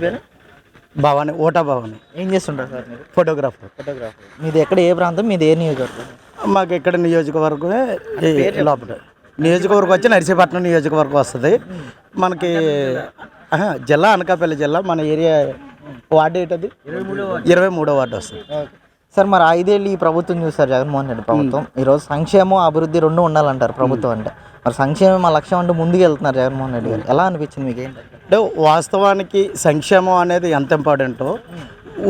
పేరు? భవాని ఓటా భవాని. ఏం చేస్తుంటారు సార్ మీరు? ఫోటోగ్రాఫర్. ఫోటోగ్రాఫర్. మీది ఎక్కడ ఏ ప్రాంతం? మీది ఏ నియోజకవర్గం? మాకు ఇక్కడ నియోజకవర్గమే లోపల. నియోజకవర్గం వచ్చి నర్సీపట్నం నియోజకవర్గం వస్తుంది. మనకి జిల్లా అనకాపల్లి జిల్లా. మన ఏరియా వార్డు ఏంటది? ఇరవై మూడో వార్డు. వస్తుంది. సార్ మరి ఐదేళ్ళు ఈ ప్రభుత్వం చూస్తారు జగన్మోహన్ రెడ్డి ప్రభుత్వం. ఈరోజు సంక్షేమం అభివృద్ధి రెండు ఉండాలంటారు ప్రభుత్వం అంటే. మరి సంక్షేమం మా లక్ష్యం అంటే ముందుకు వెళ్తున్నారు జగన్మోహన్ రెడ్డి గారు. ఎలా అనిపించింది మీకు? ఏంటి? అంటే వాస్తవానికి సంక్షేమం అనేది ఎంత ఇంపార్టెంటో?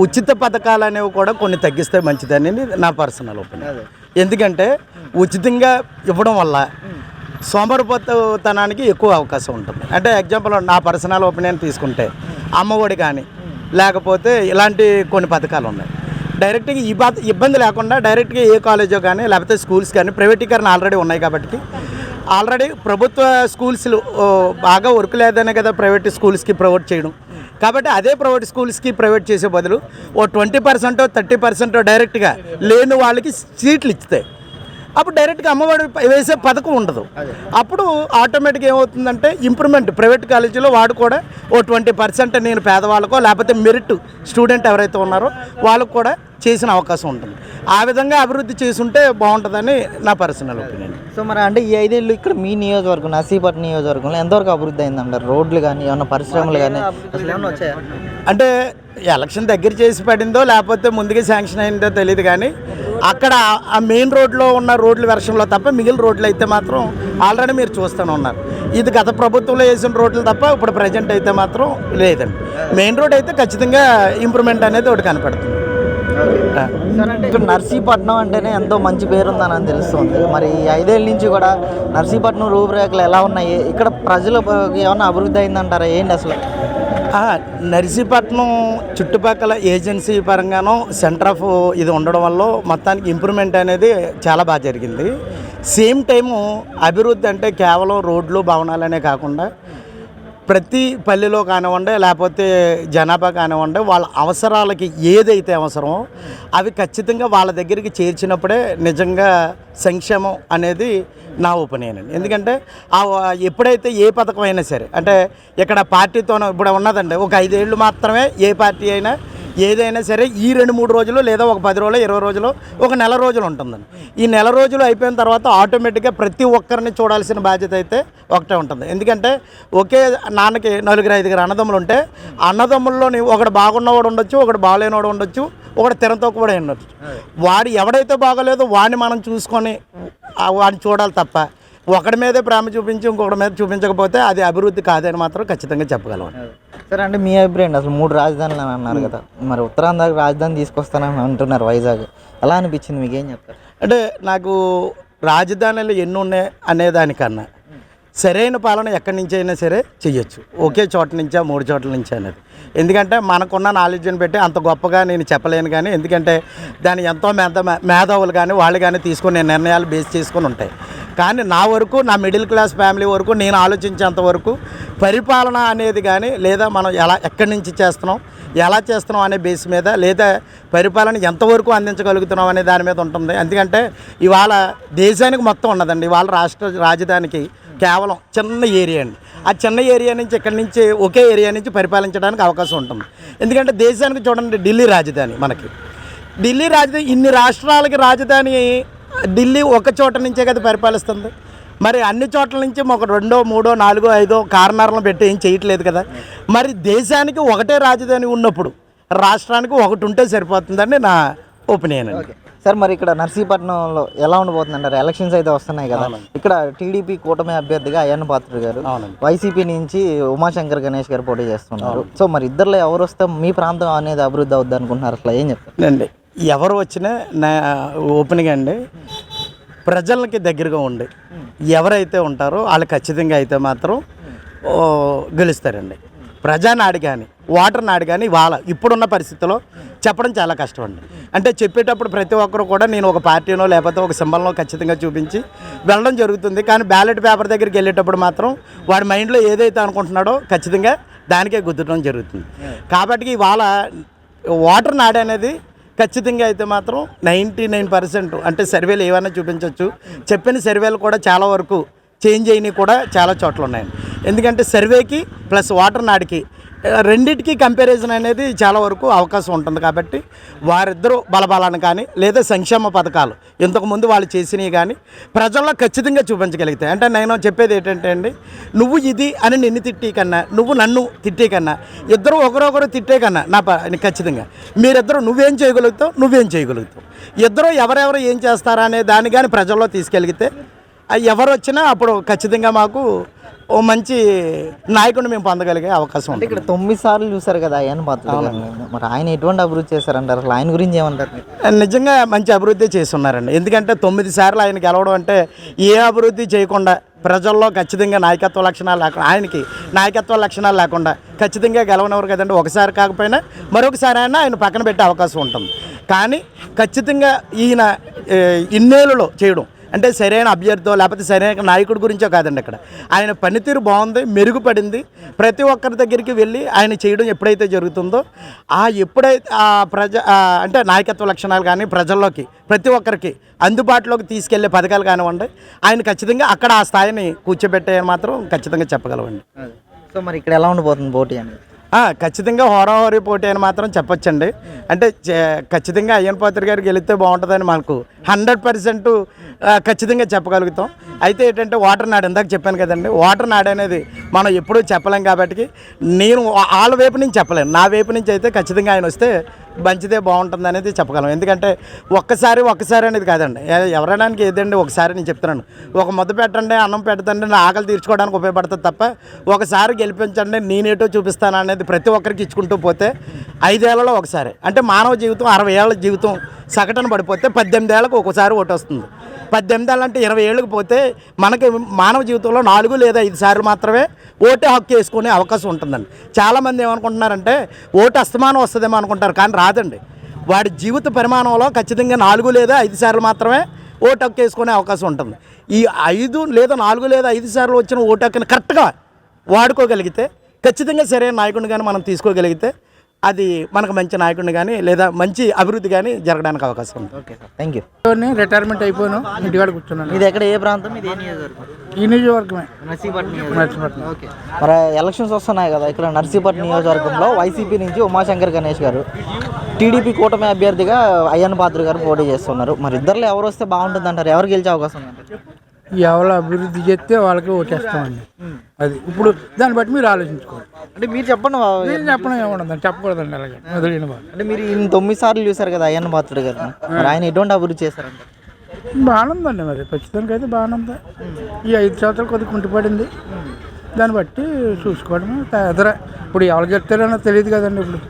ఉచిత పథకాలు అనేవి కూడా కొన్ని తగ్గిస్తే మంచిదని నా పర్సనల్ ఒపీనియన్. ఎందుకంటే ఉచితంగా ఇవ్వడం వల్ల సోమరిపోతనానికి ఎక్కువ అవకాశం ఉంటుంది. అంటే ఎగ్జాంపుల్ నా పర్సనల్ ఒపీనియన్ తీసుకుంటే అమ్మఒడి కానీ లేకపోతే ఇలాంటి కొన్ని పథకాలు ఉన్నాయి. డైరెక్ట్గా ఇబ్బంది లేకుండా డైరెక్ట్గా ఏ కాలేజో కానీ లేకపోతే స్కూల్స్ కానీ ప్రైవేటీకరణ ఆల్రెడీ ఉన్నాయి కాబట్టి ఆల్రెడీ ప్రభుత్వ స్కూల్స్ బాగా వర్క్ లేదనే కదా ప్రైవేట్ స్కూల్స్కి ప్రొవైడ్ చేయడం. కాబట్టి అదే ప్రైవేట్ స్కూల్స్కి ప్రైవేట్ చేసే బదులు ఓ ట్వంటీ పర్సెంటో థర్టీ పర్సెంటో డైరెక్ట్గా లేని వాళ్ళకి సీట్లు ఇస్తాయి అప్పుడు డైరెక్ట్గా అమ్మఒడి వేసే పథకం ఉండదు. అప్పుడు ఆటోమేటిక్గా ఏమవుతుందంటే ఇంప్రూవ్మెంట్ ప్రైవేట్ కాలేజీలో వాడు కూడా ఓ ట్వంటీ పర్సెంట్ నేను పేదవాళ్ళకో లేకపోతే మెరిట్ స్టూడెంట్ ఎవరైతే ఉన్నారో వాళ్ళకు కూడా చేసిన అవకాశం ఉంటుంది. ఆ విధంగా అభివృద్ధి చేసుంటే బాగుంటుందని నా పర్సనల్ ఒపీనియన్. సో మరి అంటే ఈ ఐదేళ్ళు ఇక్కడ మీ నియోజకవర్గం నర్సీపట్నం నియోజకవర్గంలో ఎంతవరకు అభివృద్ధి అయిందంటారు రోడ్లు కానీ ఏమన్నా పరిశ్రమలు కానీ అసలు ఏమన్నా వచ్చాయా? అంటే ఎలక్షన్ దగ్గర చేసి పడిందో లేకపోతే ముందుగా శాంక్షన్ అయిందో తెలియదు కానీ అక్కడ ఆ మెయిన్ రోడ్లో ఉన్న రోడ్ల వెర్షన్లో తప్ప మిగిలిన రోడ్లు అయితే మాత్రం ఆల్రెడీ మీరు చూస్తూనే ఉన్నారు. ఇది గత ప్రభుత్వంలో వేసిన రోడ్లు తప్ప ఇప్పుడు ప్రజెంట్ అయితే మాత్రం లేదండి. మెయిన్ రోడ్ అయితే ఖచ్చితంగా ఇంప్రూవ్మెంట్ అనేది ఒకటి కనపడుతుంది. ఇప్పుడు నర్సీపట్నం అంటేనే ఎంతో మంచి పేరు ఉందని తెలుస్తుంది. మరి ఐదేళ్ళ నుంచి కూడా నర్సీపట్నం రూపురేఖలు ఎలా ఉన్నాయి? ఇక్కడ ప్రజలు ఏమైనా అభివృద్ధి అయిందంటారా? ఏంటి అసలు? నర్సీపట్నం చుట్టుపక్కల ఏజెన్సీ పరంగానో సెంటర్ ఆఫ్ ఇది ఉండడం వల్ల మొత్తానికి ఇంప్రూవ్మెంట్ అనేది చాలా బాగా జరిగింది. సేమ్ టైము అభివృద్ధి అంటే కేవలం రోడ్లు భవనాలనే కాకుండా ప్రతి పల్లెలో కానివ్వండి లేకపోతే జనాభా కానివ్వండి వాళ్ళ అవసరాలకి ఏదైతే అవసరమో అవి ఖచ్చితంగా వాళ్ళ దగ్గరికి చేర్చినప్పుడే నిజంగా సంక్షేమం అనేది నా ఒపీనియన్ ఎందుకంటే ఆ ఎప్పుడైతే ఏ పథకం అయినా సరే అంటే ఇక్కడ పార్టీతోనో ఇప్పుడు ఉన్నదండి ఒక ఐదేళ్ళు మాత్రమే ఏ పార్టీ అయినా ఏదైనా సరే ఈ రెండు మూడు రోజులు లేదా ఒక పది రోజులు ఇరవై రోజులు ఒక నెల రోజులు ఉంటుందండి. ఈ నెల రోజులు అయిపోయిన తర్వాత ఆటోమేటిక్గా ప్రతి ఒక్కరిని చూడాల్సిన బాధ్యత అయితే ఒకటే ఉంటుంది. ఎందుకంటే ఒకే నాన్నకి నలుగురు ఐదుగురు అన్నదమ్ములు ఉంటే అన్నదమ్ముల్లోని ఒకడు బాగున్నవాడు ఉండొచ్చు ఒకడు బాగాలేనివాడు ఉండొచ్చు ఒకటి తినతో కూడా ఉండొచ్చు. వాడు ఎవడైతే బాగోలేదో వాడిని మనం చూసుకొని వాడిని చూడాలి తప్ప ఒకడి మీదే ప్రేమ చూపించి ఇంకొకటి మీద చూపించకపోతే అది అభివృద్ధి కాదని మాత్రం ఖచ్చితంగా చెప్పగలం. సరే అంటే మీ అభిప్రాయం అసలు మూడు రాజధానులు అని అన్నారు కదా. మరి ఉత్తరాంధ్రకి రాజధాని తీసుకొస్తానని అంటున్నారు వైజాగ్. ఎలా అనిపించింది మీకు ఏం చెప్తారు? అంటే నాకు రాజధానులు ఎన్ని ఉన్నాయి అనే దానికన్నా సరైన పాలన ఎక్కడి నుంచి అయినా సరే చెయ్యొచ్చు. ఒకే చోట నుంచా మూడు చోట్ల నుంచి అనేది. ఎందుకంటే మనకున్న నాలెడ్జ్ని పెట్టి అంత గొప్పగా నేను చెప్పలేను కానీ ఎందుకంటే దాని ఎంతో మేధ మేధావులు కానీ వాళ్ళు కానీ తీసుకునే నిర్ణయాలు బేస్ చేసుకొని ఉంటాయి. కానీ నా వరకు నా మిడిల్ క్లాస్ ఫ్యామిలీ వరకు నేను ఆలోచించేంత వరకు పరిపాలన అనేది కానీ లేదా మనం ఎలా ఎక్కడి నుంచి చేస్తున్నాం ఎలా చేస్తున్నాం అనే బేస్ మీద లేదా పరిపాలన ఎంతవరకు అందించగలుగుతున్నాం అనే దాని మీద ఉంటుంది. ఎందుకంటే ఇవాళ దేశానికి మొత్తం ఉన్నదండి. ఇవాళ రాష్ట్ర రాజధానికి కేవలం చిన్న ఏరియా అండి. ఆ చిన్న ఏరియా నుంచి ఇక్కడి నుంచి ఒకే ఏరియా నుంచి పరిపాలించడానికి అవకాశం ఉంటుంది. ఎందుకంటే దేశానికి చూడండి ఢిల్లీ రాజధాని మనకి. ఢిల్లీ రాజధాని ఇన్ని రాష్ట్రాలకి రాజధాని ఢిల్లీ ఒక చోట నుంచే కదా పరిపాలిస్తుంది. మరి అన్ని చోట్ల నుంచి ఒక రెండో మూడో నాలుగో ఐదో కారణాలను పెట్టి ఏం చేయట్లేదు కదా. మరి దేశానికి ఒకటే రాజధాని ఉన్నప్పుడు రాష్ట్రానికి ఒకటి ఉంటే సరిపోతుందని నా ఒపీనియన్ అండి. సార్ మరి ఇక్కడ నర్సీపట్నంలో ఎలా ఉండబోతుంది అంటారు ఎలక్షన్స్ అయితే వస్తున్నాయి కదా. ఇక్కడ టీడీపీ కూటమి అభ్యర్థిగా అయ్యన్న పాత్ర గారు వైసీపీ నుంచి ఉమాశంకర్ గణేష్ గారు పోటీ చేస్తున్నారు. సో మరి ఇద్దరులో ఎవరు వస్తే మీ ప్రాంతం అనేది అభివృద్ధి అవుద్ది అనుకుంటున్నారు? అసలు ఏం చెప్తారు? ఎవరు వచ్చినా నా ఓపెనింగ్ అండి ప్రజలకి దగ్గరగా ఉండి ఎవరైతే ఉంటారో వాళ్ళు ఖచ్చితంగా అయితే మాత్రం గెలుస్తారండి. ప్రజానాడి కానీ ఓటర్ నాడు కానీ వాళ్ళ ఇప్పుడున్న పరిస్థితిలో చెప్పడం చాలా కష్టం అండి అంటే చెప్పేటప్పుడు ప్రతి ఒక్కరు కూడా నేను ఒక పార్టీనో లేకపోతే ఒక సింబల్నో ఖచ్చితంగా చూపించి వెళ్ళడం జరుగుతుంది. కానీ బ్యాలెట్ పేపర్ దగ్గరికి వెళ్ళేటప్పుడు మాత్రం వాడి మైండ్లో ఏదైతే అనుకుంటున్నాడో ఖచ్చితంగా దానికే గుద్దడం జరుగుతుంది. కాబట్టి ఇవాళ వాటర్ నాడు అనేది ఖచ్చితంగా అయితే మాత్రం నైంటీ నైన్ పర్సెంట్ అంటే సర్వేలు ఏమైనా చూపించవచ్చు చెప్పిన సర్వేలు కూడా చాలా వరకు చేంజ్ అయినవి కూడా చాలా చోట్ల ఉన్నాయండి ఎందుకంటే సర్వేకి ప్లస్ వాటర్ నాడికి రెండింటికి కంపారిజన్ అనేది చాలా వరకు అవకాశం ఉంటుంది కాబట్టి వారిద్దరూ బలబలాన్ని కానీ లేదా సంక్షేమ పథకాలు ఇంతకుముందు వాళ్ళు చేసినవి కానీ ప్రజల్లో ఖచ్చితంగా చూపించగలుగుతాయి అంటే నేను చెప్పేది ఏంటంటే అండి నువ్వు ఇది అని నిన్ను తిట్టే కన్నా నువ్వు నన్ను తిట్టే కన్నా ఇద్దరు ఒకరొకరు తిట్టే కన్నా నా ఖచ్చితంగా. మీరిద్దరు నువ్వేం చేయగలుగుతావు నువ్వేం చేయగలుగుతావు. ఇద్దరు ఎవరెవరు ఏం చేస్తారా అనే దాన్ని కానీ ప్రజల్లో తీసుకెళ్తే ఎవరు వచ్చినా అప్పుడు ఖచ్చితంగా మాకు ఓ మంచి నాయకుడిని మేము పొందగలిగే అవకాశం ఉంటుంది ఇక్కడ తొమ్మిది సార్లు చూసారు కదా అయ్యన్ పాత్ర గారిని మరి ఆయన ఎటువంటి అభివృద్ధి చేశారంటారు? ఆయన గురించి ఏమంటారు? నిజంగా మంచి అభివృద్ధి చేస్తున్నారండి. ఎందుకంటే తొమ్మిది సార్లు ఆయన గెలవడం అంటే ఏ అభివృద్ధి చేయకుండా ప్రజల్లో ఖచ్చితంగా నాయకత్వ లక్షణాలు లేకుండా ఆయనకి నాయకత్వ లక్షణాలు లేకుండా ఖచ్చితంగా గెలవనవరు కదండి. ఒకసారి కాకపోయినా మరొకసారి అయినా ఆయన పక్కన పెట్టే అవకాశం ఉంటుంది. కానీ ఖచ్చితంగా ఈయన ఇన్నేళ్ళలో చేయడం అంటే సరైన అభ్యర్థో లేకపోతే సరైన నాయకుడి గురించో కాదండి ఇక్కడ ఆయన పనితీరు బాగుంది మెరుగుపడింది. ప్రతి ఒక్కరి దగ్గరికి వెళ్ళి ఆయన చేయడం ఎప్పుడైతే జరుగుతుందో ఆ ఎప్పుడైతే ఆ ప్రజ అంటే నాయకత్వ లక్షణాలు కానీ ప్రజల్లోకి ప్రతి ఒక్కరికి అందుబాటులోకి తీసుకెళ్ళే పథకాలు కానివ్వండి ఆయన ఖచ్చితంగా అక్కడ ఆ స్థాయిని కూర్చోబెట్టే మాత్రం ఖచ్చితంగా చెప్పగలవండి సో మరి ఇక్కడ ఎలా ఉండిపోతుంది పోటీ అనేది? ఖచ్చితంగా హోరాహోరీ పోటీ అని మాత్రం చెప్పొచ్చండి. అంటే చే- ఖచ్చితంగా అయ్యన్ పాత్ర గారికి గెలిస్తే బాగుంటుందని మనకు హండ్రెడ్ పర్సెంట్ ఖచ్చితంగా చెప్పగలుగుతాం. అయితే ఏంటంటే వాటర్ నాడు ఇందాక చెప్పాను కదండి వాటర్ నాడు అనేది మనం ఎప్పుడూ చెప్పలేం కాబట్టి నేను వాళ్ళ వైపు నుంచి చెప్పలేను. నా వైపు నుంచి అయితే ఖచ్చితంగా ఆయన వస్తే మంచిదే బాగుంటుంది అనేది చెప్పగలం. ఎందుకంటే ఒక్కసారి ఒక్కసారి అనేది కాదండి. ఎవరడానికి ఏదండి ఒకసారి నేను చెప్తున్నాను. ఒక మొద పెట్టండి అన్నం పెట్టండి నా ఆకలి తీర్చుకోవడానికి ఉపయోగపడుతుంది తప్ప ఒకసారి గెలిపించండి నేనేటో చూపిస్తాను అనేది ప్రతి ఒక్కరికి ఇచ్చుకుంటూ పోతే ఐదేళ్ళలో ఒకసారి. అంటే మానవ జీవితం అరవై ఏళ్ళ జీవితం సగటున పడిపోతే పద్దెనిమిది ఏళ్ళకు ఒకసారి ఓటు వస్తుంది. పద్దెనిమిది ఏళ్ళు అంటే ఇరవై ఏళ్ళకి పోతే మనకి మానవ జీవితంలో నాలుగు లేదా ఐదు సార్లు మాత్రమే ఓటే హక్కు వేసుకునే అవకాశం ఉంటుందండి. చాలామంది ఏమనుకుంటున్నారంటే ఓటు అస్తమానం వస్తుందేమో అనుకుంటారు కానీ రాదండి. వాడి జీవిత పరిమాణంలో ఖచ్చితంగా నాలుగు లేదా ఐదు సార్లు మాత్రమే ఓటు హక్కు వేసుకునే అవకాశం ఉంటుంది. ఈ ఐదు లేదా నాలుగు లేదా ఐదు సార్లు వచ్చిన ఓటు హక్కుని కరెక్ట్గా వాడుకోగలిగితే ఖచ్చితంగా సరైన నాయకుడిని కానీ మనం తీసుకోగలిగితే అది మనకు మంచి నాయకుడిని కానీ లేదా మంచి అభివృద్ధి కానీ జరగడానికి అవకాశం ఉంది. Okay sir. థ్యాంక్ యూ నేను రిటైర్మెంట్ అయిపోయాను ఇంటికాడ కూర్చున్నాను. ఇది ఎక్కడ ఏ ప్రాంతం? ఇది ఏ నియోజకవర్గం? ఈ నియోజకవర్గమే. నర్సీపట్నం నర్సీపట్నం. ఓకే. మరి ఎలక్షన్స్ వస్తున్నాయి కదా ఇక్కడ నర్సీపట్నం నియోజకవర్గంలో వైసీపీ నుంచి ఉమాశంకర్ గణేష్ గారు టీడీపీ కూటమి అభ్యర్థిగా అయ్యన్ పాత్ర గారు పోటీ చేస్తున్నారు. మరి ఇద్దరులో ఎవరు వస్తే బాగుంటుంది అంటారు ఎవరు గెలిచే అవకాశం ఎవరు అభివృద్ధి చేస్తే వాళ్ళకి ఓటేస్తామండి. అది. ఇప్పుడు దాన్ని బట్టి మీరు ఆలోచించుకోండి. అంటే మీరు చెప్పండి బాబు. నేను చెప్పడం ఏముండదండి చెప్పకూడదండి అలాగే. వదిలేని వాళ్ళు అంటే మీరు ఇన్ని తొమ్మిది సార్లు చూసారు కదా అయ్యన్ పాత్రుడు గారు. మరి ఆయన ఎటువంటి అభివృద్ధి చేశారంటారు బాగానే ఉందండి మరి. ఖచ్చితంగా అయితే బాగానే ఉంది ఈ ఐదు సంవత్సరాలు కొద్దిగా కుంటిపడింది. దాన్ని బట్టి చూసుకోవడమే ఎదర. ఇప్పుడు ఎవరు చెప్తారన్నో తెలియదు కదండి ఇప్పుడు.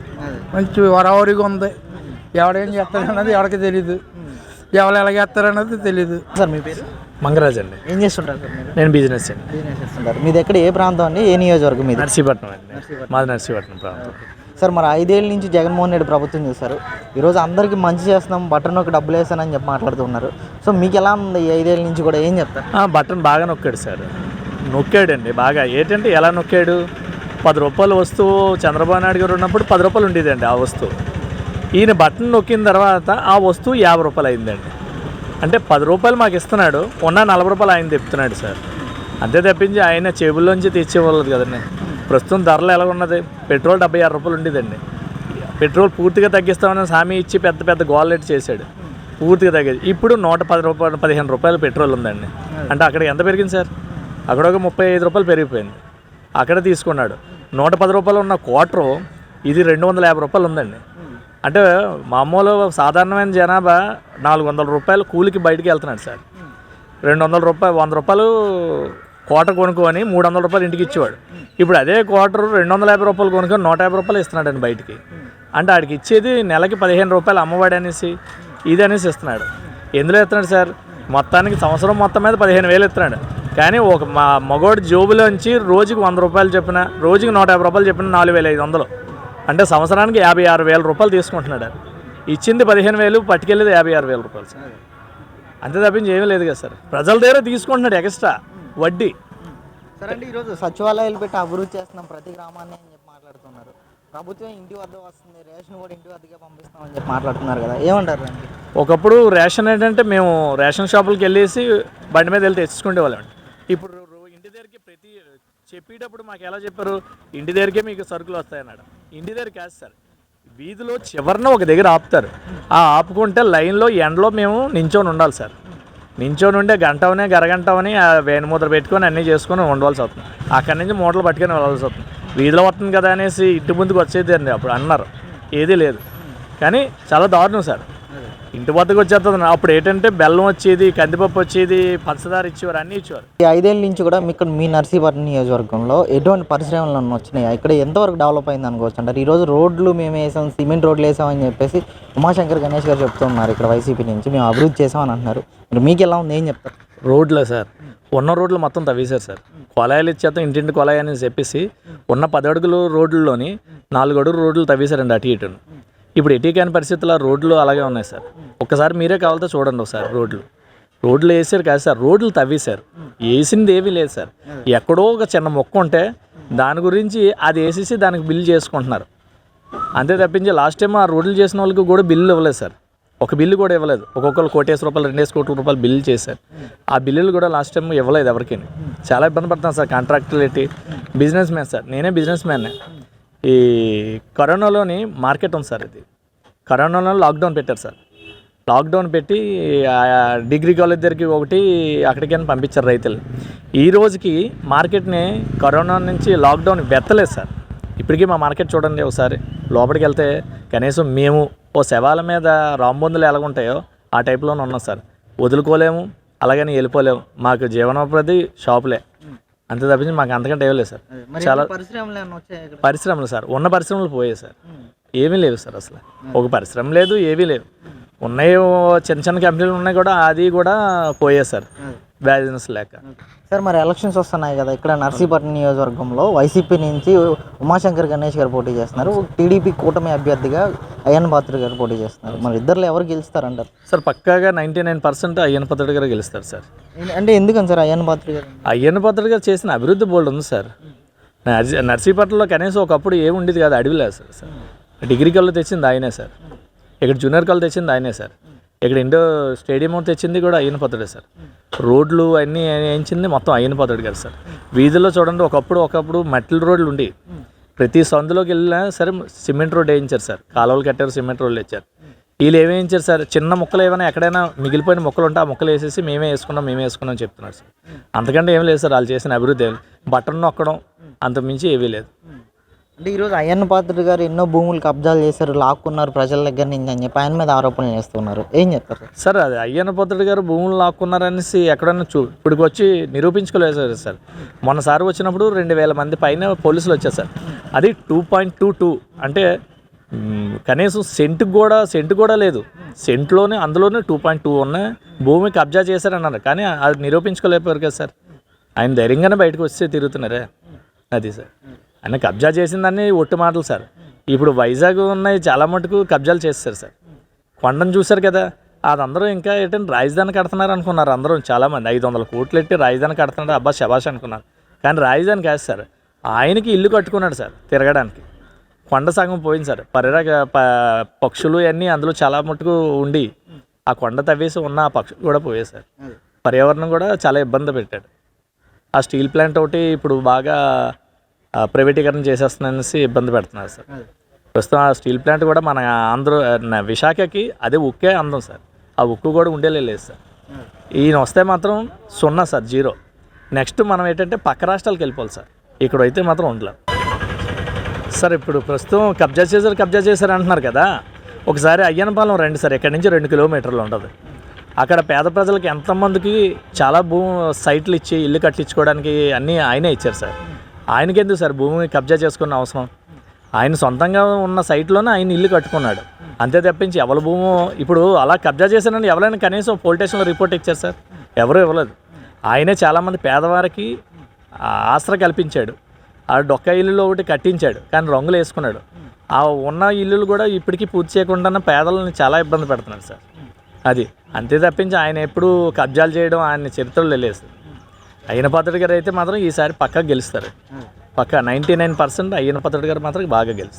మంచి వరావరిగా ఉంది. ఎవడేం చేస్తారన్నది ఎవరికి తెలియదు ఎవరు ఎలా చేస్తారన్నది తెలియదు సార్ మీ పేరు? మంగరాజ్ అండి. ఏం చేస్తుంటారు సార్ మీరు? నేను బిజినెస్ అండి. బిజినెస్ చేస్తుంటారు. మీది ఎక్కడ ఏ ప్రాంతం అండి? ఏ నియోజకవర్గం మీది? నర్సీపట్నం అండి. మాది నర్సీపట్నం ప్రాంతం. సార్ మరి ఐదేళ్ళ నుంచి జగన్మోహన్ రెడ్డి ప్రభుత్వం చూశారు. ఈరోజు అందరికీ మంచి చేస్తున్నాం బటన్ ఒక డబ్బులు వేసానని చెప్పి మాట్లాడుతున్నారు. సో మీకు ఎలా ఉంది ఈ ఐదేళ్ళ నుంచి కూడా? ఏం చెప్తారు? ఆ, బటన్ బాగా నొక్కాడు సార్. నొక్కాడండి బాగా. ఏంటంటే ఎలా నొక్కాడు? పది రూపాయల వస్తువు చంద్రబాబు నాయుడు గారు ఉన్నప్పుడు పది రూపాయలు ఉండేదండి ఆ వస్తువు. ఈయన బటన్ నొక్కిన తర్వాత ఆ వస్తువు యాభై రూపాయలు అయిందండి. అంటే పది రూపాయలు మాకు ఇస్తున్నాడు ఉన్న నలభై రూపాయలు ఆయన తెప్పుతున్నాడు సార్. అంతే తప్పించి ఆయన చేబుల్లోంచి తెచ్చేవాళ్ళది కదండి. ప్రస్తుతం ధరలు ఎలా ఉన్నది? పెట్రోల్ డెబ్బై ఆరు రూపాయలు ఉండేదండి. పెట్రోల్ పూర్తిగా తగ్గిస్తామని హామీ ఇచ్చి పెద్ద పెద్ద గోల్లెట్ చేశాడు. పూర్తిగా తగ్గేది ఇప్పుడు నూట పది రూపాయలు పదిహేను రూపాయలు పెట్రోల్ ఉందండి. అంటే అక్కడ ఎంత పెరిగింది సార్? అక్కడ ఒక ముప్పై ఐదు రూపాయలు పెరిగిపోయింది. అక్కడ తీసుకున్నాడు. నూట పది రూపాయలు ఉన్న క్వార్టరు ఇది రెండు వందల యాభై రూపాయలు ఉందండి. అంటే మామూలు సాధారణమైన జనాభా నాలుగు వందల రూపాయలు కూలికి బయటికి వెళ్తున్నాడు సార్. రెండు వందల రూపాయలు వంద రూపాయలు క్వార్టర్ కొనుక్కొని మూడు వందల రూపాయలు ఇంటికి ఇచ్చేవాడు. ఇప్పుడు అదే క్వార్టర్ రెండు వందల యాభై రూపాయలు కొనుక్కొని నూట యాభై రూపాయలు ఇస్తున్నాడండి బయటికి. అంటే ఆడికి ఇచ్చేది నెలకి పదిహేను రూపాయలు అమ్మవాడు అనేసి ఇది అనేసి ఇస్తున్నాడు. ఎందులో ఇస్తున్నాడు సార్? మొత్తానికి సంవత్సరం మొత్తం మీద పదిహేను వేలు ఇస్తున్నాడు. కానీ ఒక మా మగోడి జోబులోంచి రోజుకి వంద రూపాయలు చెప్పిన రోజుకి నూట యాభై రూపాయలు చెప్పిన నాలుగు వేల ఐదు వందలు. అంటే సంవత్సరానికి యాభై ఆరు వేల రూపాయలు తీసుకుంటున్నాడు. ఇచ్చింది పదిహేను వేలు పట్టుకెళ్ళేది యాభై ఆరు వేల రూపాయలు సార్. అంతే తప్పించి ఏమీ లేదు కదా సార్. ప్రజల దగ్గర తీసుకుంటున్నాడు ఎక్స్ట్రా వడ్డీ. సరే అండి ఈరోజు సచివాలయాలు పెట్టి అభివృద్ధి చేస్తున్నాం. ప్రతి గ్రామాన్ని అని చెప్పి మాట్లాడుతున్నారు. ప్రభుత్వం ఇంటి వద్ద వస్తుంది. రేషన్ కూడా ఇంటి వద్దకే పంపిస్తామని చెప్పి మాట్లాడుతున్నారు కదా. ఏమంటారు ఒకప్పుడు రేషన్ ఏంటంటే మేము రేషన్ షాపులకి వెళ్ళేసి బండి మీద వెళ్ళి తెచ్చుకునే వాళ్ళం ఇప్పుడు రో- ఇంటి దగ్గరికి ప్రతి చెప్పేటప్పుడు మాకు ఎలా చెప్పారు? ఇంటి దగ్గరికే మీకు సరుకులు వస్తాయన్నాడు. ఇంటి దగ్గర కాదు సార్ వీధిలో చివరిన ఒక దగ్గర ఆపుతారు. ఆ ఆపుకుంటే లైన్లో ఎండలో మేము నించొని ఉండాలి సార్. నించొని ఉండే గంటవనే గరగంటవని ఆ వేణు పెట్టుకొని అన్నీ చేసుకొని ఉండవలసి వస్తుంది. అక్కడి నుంచి మూటలు పట్టుకొని వెళ్ళాల్సి వస్తుంది. వీధిలో వస్తుంది కదా అనేసి ఇంటి ముందుకు వచ్చేది అండి అప్పుడు అన్నారు. ఏదీ లేదు. కానీ చాలా దారుణం సార్. ఇంటి వద్దకు వచ్చేస్తుంది. అప్పుడు ఏంటంటే బెల్లం వచ్చేది కందిపప్పు వచ్చేది పంచదార ఇచ్చేవారు అన్నీ ఇచ్చేవారు. ఈ ఐదేళ్ళ నుంచి కూడా మీకు మీ నర్సీపట్నం నియోజకవర్గంలో ఎటువంటి పరిశ్రమలు అన్నీ వచ్చినాయి? ఇక్కడ ఎంతవరకు డెవలప్ అయింది అనుకోవచ్చు? అంటారు ఈరోజు రోడ్లు మేము వేసాం సిమెంట్ రోడ్లు వేసామని చెప్పేసి ఉమాశంకర్ గణేష్ గారు చెప్తున్నారు ఇక్కడ వైసీపీ నుంచి. మేము అభివృద్ధి చేసామని అంటున్నారు. మరి మీకు ఎలా ఉంది? ఏం చెప్తారు? రోడ్లే సార్ ఉన్న రోడ్లు మొత్తం తవ్వేశారు సార్. కొలాయిలు ఇచ్చేస్తాం ఇంటింటి కొలాయి అని చెప్పేసి ఉన్న పది అడుగులు రోడ్లలోని నాలుగు అడుగులు రోడ్లు తవ్వేశారండి అటు ఇటు ఇప్పుడు ఎటు కాని పరిస్థితుల్లో రోడ్లు అలాగే ఉన్నాయి సార్. ఒక్కసారి మీరే కావాలితే చూడండి ఒకసారి రోడ్లు. రోడ్లు వేసారు కాదు సార్ రోడ్లు తవ్వేశారు. వేసింది ఏమీ లేదు సార్. ఎక్కడో ఒక చిన్న మొక్క ఉంటే దాని గురించి అది వేసేసి దానికి బిల్లు చేసుకుంటున్నారు. అంతే తప్పించి లాస్ట్ టైం ఆ రోడ్లు చేసిన వాళ్ళకి కూడా బిల్లు ఇవ్వలేదు సార్. ఒక బిల్లు కూడా ఇవ్వలేదు. ఒక్కొక్కరు కోటేసి రూపాయలు రెండేసి కోట్ల రూపాయలు బిల్లు చేశారు. ఆ బిల్లులు కూడా లాస్ట్ టైం ఇవ్వలేదు ఎవరికీ. చాలా ఇబ్బంది పడుతున్నాను సార్ కాంట్రాక్టులు ఎట్టి బిజినెస్ మ్యాన్ సార్. నేనే బిజినెస్ మ్యాన్నే ఈ కరోనాలోని మార్కెట్ ఉంది సార్ ఇది. కరోనాలో లాక్డౌన్ పెట్టారు సార్. లాక్డౌన్ పెట్టి డిగ్రీ కాలేజ్ దగ్గరికి ఒకటి అక్కడికైనా పంపించారు రైతులు. ఈ రోజుకి మార్కెట్ని కరోనా నుంచి లాక్డౌన్ వెత్తలేదు సార్. ఇప్పటికీ మా మార్కెట్ చూడండి ఒకసారి. లోపలికి వెళ్తే కనీసం మేము ఓ శవాల మీద రాంబొందులు ఎలాగుంటాయో ఆ టైప్లోనే ఉన్నాం సార్. వదులుకోలేము అలాగని వెళ్ళిపోలేము. మాకు జీవనోపాధి షాపులే. అంతే తప్పించి మాకు అంతకంటే ఏం లేదు సార్. చాలా పరిశ్రమలు పరిశ్రమలు సార్ ఉన్న పరిశ్రమలు పోయాయి సార్. ఏమీ లేవు సార్ అసలు. ఒక పరిశ్రమ లేదు ఏమీ లేవు. ఉన్నాయి చిన్న చిన్న కంపెనీలు ఉన్నాయి కూడా అది కూడా పోయాయి సార్. బిజినెస్ లేక. సార్ మరి ఎలక్షన్స్ వస్తున్నాయి కదా ఇక్కడ నర్సీపట్నం నియోజకవర్గంలో వైసీపీ నుంచి ఉమాశంకర్ గణేష్ గారు పోటీ చేస్తున్నారు. టీడీపీ కూటమి అభ్యర్థిగా అయ్యన్ పాత్ర గారు పోటీ చేస్తున్నారు. మరి ఇద్దరు ఎవరు గెలుస్తారంటారు? సార్ పక్కాగా నైంటీ నైన్ పర్సెంట్ అయ్యన్న పద్ధతి గారు గెలుస్తారు సార్. అంటే ఎందుకని సార్ అయ్యన్ పాత్ర గారు? అయ్యన్న పద్ధతి గారు చేసిన అభివృద్ధి బోల్డ్ ఉంది సార్. నర్సీ నర్సీపట్నంలో కనీసం ఒకప్పుడు ఏమి ఉండేది కాదు అడవి లేదు సార్. సార్ డిగ్రీ కళ్ళు తెచ్చింది ఆయనే సార్. ఇక్కడ జూనియర్ కళ్ళు తెచ్చింది ఆయనే సార్. ఇక్కడ ఇండో స్టేడియం తెచ్చింది కూడా అయిన పద్ధతి సార్. రోడ్లు అన్నీ వేయించింది మొత్తం అయిన పద్ధతి కదా సార్. వీధుల్లో చూడండి ఒకప్పుడు ఒకప్పుడు మట్టిల రోడ్లు ఉండి ప్రతి సందులోకి వెళ్ళినా సరే సిమెంట్ రోడ్ వేయించారు సార్. కాలువలు కట్టారు సిమెంట్ రోడ్లు ఇచ్చారు. వీళ్ళు ఏమి వేయించారు సార్? చిన్న ముక్కలు ఏమైనా ఎక్కడైనా మిగిలిపోయిన ముక్కలు ఉంటే ఆ ముక్కలు వేసేసి మేమే వేసుకున్నాం మేమే వేసుకున్నాం అని చెప్తున్నారు సార్. అంతకంటే ఏం లేదు సార్ వాళ్ళు చేసిన అభివృద్ధి ఏం బటన్ నొక్కడం అంతకుమించి ఏమీ లేదు. అంటే ఈరోజు అయ్యన్న పాత్ర గారు ఎన్నో భూములు కబ్జాలు చేశారు లాక్కున్నారు ప్రజల దగ్గర నుంచి అని చెప్పి ఆయన మీద ఆరోపణలు చేస్తున్నారు. ఏం చెప్తారు? సార్ అది అయ్యన్న పాత్రుడు గారు భూములు లాక్కున్నారనేసి ఎక్కడన్నా చూ ఇప్పటికి వచ్చి నిరూపించుకోలేదు సార్ సార్. మొన్నసారి వచ్చినప్పుడు రెండు వేల మంది పైన పోలీసులు వచ్చారు సార్. అది టూ పాయింట్ టూ టూ. అంటే కనీసం సెంటు కూడా సెంటు కూడా లేదు. సెంట్లోనే అందులోనే టూ పాయింట్ టూ ఉన్న భూమి కబ్జా చేశారన్నారు. కానీ అది నిరూపించుకోలేకపోయారు కదా సార్. ఆయన ధైర్యంగానే బయటకు వస్తే తిరుగుతున్నారే. అది సార్. ఆయన కబ్జా చేసిందని ఒట్టు మాటలు సార్. ఇప్పుడు వైజాగ్ ఉన్నాయి చాలా మటుకు కబ్జాలు చేస్తారు సార్. కొండను చూశారు కదా అదందరూ ఇంకా ఏంటంటే రాజధాని కడుతున్నారు అనుకున్నారు అందరూ చాలామంది. ఐదు వందల కోట్లు ఎట్టి రాజధాని కడుతున్నాడు అబ్బా శబాష్ అనుకున్నారు. కానీ రాజధాని కాదు సార్ ఆయనకి ఇల్లు కట్టుకున్నాడు సార్ తిరగడానికి. కొండ సగం పోయింది సార్. పరిరక ప- పక్షులు అన్నీ అందులో చాలా మటుకు ఉండి ఆ కొండ తవ్వేసి ఉన్న ఆ పక్షులు కూడా పోయాయి సార్. పర్యావరణం కూడా చాలా ఇబ్బంది పెట్టాడు. ఆ స్టీల్ ప్లాంట్ ఒకటి ఇప్పుడు బాగా ప్రైవేటీకరణ చేసేస్తున్నానేసి ఇబ్బంది పెడుతున్నారు సార్. ప్రస్తుతం ఆ స్టీల్ ప్లాంట్ కూడా మన ఆంధ్ర విశాఖకి అదే ఉక్కే అందం సార్. ఆ ఉక్కు కూడా ఉండేలే లేదు సార్. ఈయన వస్తే మాత్రం సున్నా సార్ జీరో. నెక్స్ట్ మనం ఏంటంటే పక్క రాష్ట్రాలకు వెళ్ళిపోవాలి సార్. ఇక్కడైతే మాత్రం ఉండలేం. సార్ ఇప్పుడు ప్రస్తుతం కబ్జా చేశారు కబ్జా చేశారు అంటున్నారు కదా. ఒకసారి అయ్యనపాలెం రండి సార్ ఇక్కడి నుంచి రెండు కిలోమీటర్లు ఉంటుంది అక్కడ పేద ప్రజలకు ఎంతమందికి చాలా భూ సైట్లు ఇచ్చి ఇల్లు కట్టించుకోవడానికి అన్నీ ఆయనే ఇచ్చారు సార్. ఆయనకెందుకు సార్? భూమి కబ్జా చేసుకున్న అవసరం. ఆయన సొంతంగా ఉన్న సైట్లోనే ఆయన ఇల్లు కట్టుకున్నాడు. అంతే తప్పించి ఎవరి భూము ఇప్పుడు అలా కబ్జా చేశానని ఎవరైనా కనీసం పోలీస్ స్టేషన్లో రిపోర్ట్ ఇచ్చారు సార్? ఎవరు ఇవ్వలేదు. ఆయనే చాలామంది పేదవారికి ఆసరా కల్పించాడు. ఆ డొక్క ఇల్లులో ఒకటి కట్టించాడు. కానీ రంగులు వేసుకున్నాడు. ఆ ఉన్న ఇల్లులు కూడా ఇప్పటికీ పూర్తి చేయకుండా పేదలను చాలా ఇబ్బంది పెడుతున్నాడు సార్. అది. అంతే తప్పించి ఆయన ఎప్పుడు కబ్జాలు చేయడం ఆయన చరిత్రలో లేదు. సార్ అయ్యన పాత్రుడు గారు అయితే మాత్రం ఈసారి పక్కా గెలుస్తారు. పక్కా ninety nine percent Ayyanna Patrudu garu మాత్రం బాగా గెలుస్తారు.